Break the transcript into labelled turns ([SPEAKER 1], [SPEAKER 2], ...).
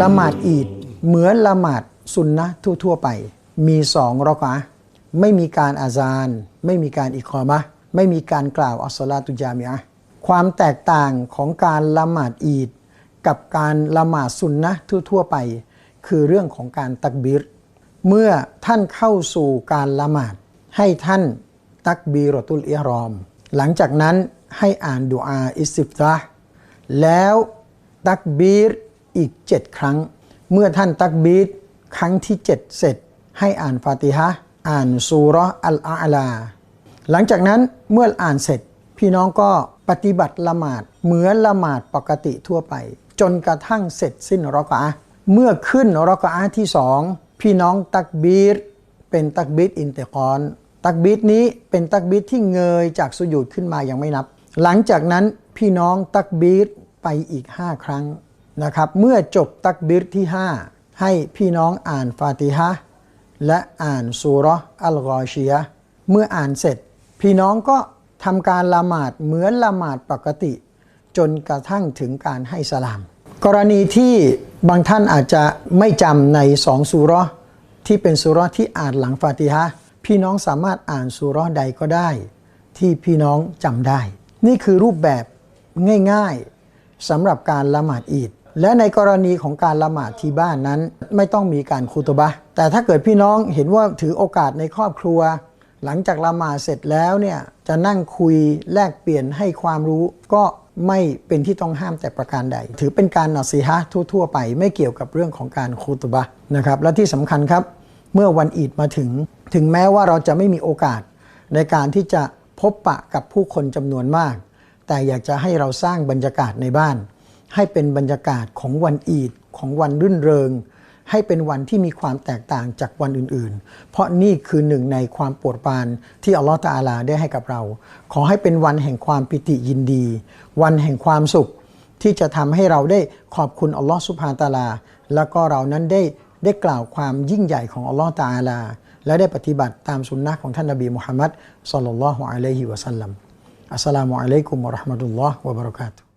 [SPEAKER 1] ละหมาดอีดเหมือนละหมาดสุนนะทั่ว ๆ ไป มีสองรอกะอะไม่มีการอาซาน ไม่มีการอิกอมะไม่มีการกล่าวอัสสลาตุจามิอะความแตกต่างของการละหมาดอีด กับการละหมาดสุนนะทั่ว ๆ ไป คือเรื่องของการตักบิรเมื่อท่านเข้าสู่การละหมาด ให้ท่านตักบีรอตุลอิรอม หลังจากนั้นให้อ่านดุอาอิสิฟตาแล้วตักบีร อีกเจ็ดครั้ง เมื่อท่านตักบีรครั้งที่เจ็ดเสร็จ ให้อ่านฟาติฮะอ่านซูราะห์อัลอาลา หลังจากนั้นเมื่ออ่านเสร็จ พี่น้องก็ปฏิบัติละหมาดเหมือนละหมาดปกติทั่วไป จนกระทั่งเสร็จสิ้นรอกะะเมื่อขึ้นรอกะะที่สองพี่น้องตักบีรเป็นตักบีรอินเตกอน ตักบีรนี้เป็นตักบีรที่เงยจากสุญูดขึ้นมายังไม่นับ หลังจากนั้นพี่น้องตักบีรไปอีก 5 ครั้ง นะครับเมื่อจบตักบีรที่ 5 ให้พี่น้องอ่านฟาติฮะและอ่านซูราะห์อัลกอชียะเมื่ออ่านเสร็จ พี่น้องก็ทำการละหมาดเหมือนละหมาดปกติ จนกระทั่งถึงการให้สลาม กรณีที่บางท่านอาจจะไม่จำในสองซูราะห์ที่เป็นซูราะห์ที่อ่านหลังฟาติฮะพี่น้องสามารถอ่านซูราะห์ใดก็ได้ ที่พี่น้องจำได้ นี่คือรูปแบบง่ายๆสำหรับการละหมาดอีด และในกรณีของการละหมาดที่บ้านนั้น ไม่ต้องมีการคุตบะแต่ถ้าเกิดพี่น้องเห็นว่าถือโอกาสในครอบครัว หลังจากละหมาดเสร็จแล้วเนี่ยจะนั่งคุยแลกเปลี่ยนให้ความรู้ ก็ไม่เป็นที่ต้องห้ามแต่ประการใด ถือเป็นการนัสีฮะทั่ว ๆ ไปไม่เกี่ยวกับเรื่องของการคุตบะนะครับและที่สำคัญครับ เมื่อวันอีดมาถึง ถึงแม้ว่าเราจะไม่มีโอกาสในการที่จะพบปะกับผู้คนจำนวนมาก แต่อยากจะให้เราสร้างบรรยากาศในบ้าน ให้เป็นบรรยากาศของวันอีดของวันรื่นเริง ให้เป็นวันที่มีความแตกต่างจากวันอื่นๆ เพราะนี่คือหนึ่งในความโปรดปรานที่อัลลอฮฺตะอาลาได้ให้กับเรา ขอให้เป็นวันแห่งความปิติยินดี วันแห่งความสุขที่จะทำให้เราได้ขอบคุณอัลลอฮฺสุบฮานตะอาลา แล้วก็เรานั้นได้ได้กล่าวความยิ่งใหญ่ของอัลลอฮฺตะอาลา และได้ปฏิบัติตามสุนนะของท่านนบีมุฮัมมัดศ็อลลัลลอฮุอะลัยฮิวะสัลลัมอัสสลามุอะลัยกุมวะราะห์มะตุลลอฮ์วะบะเราะกาตุ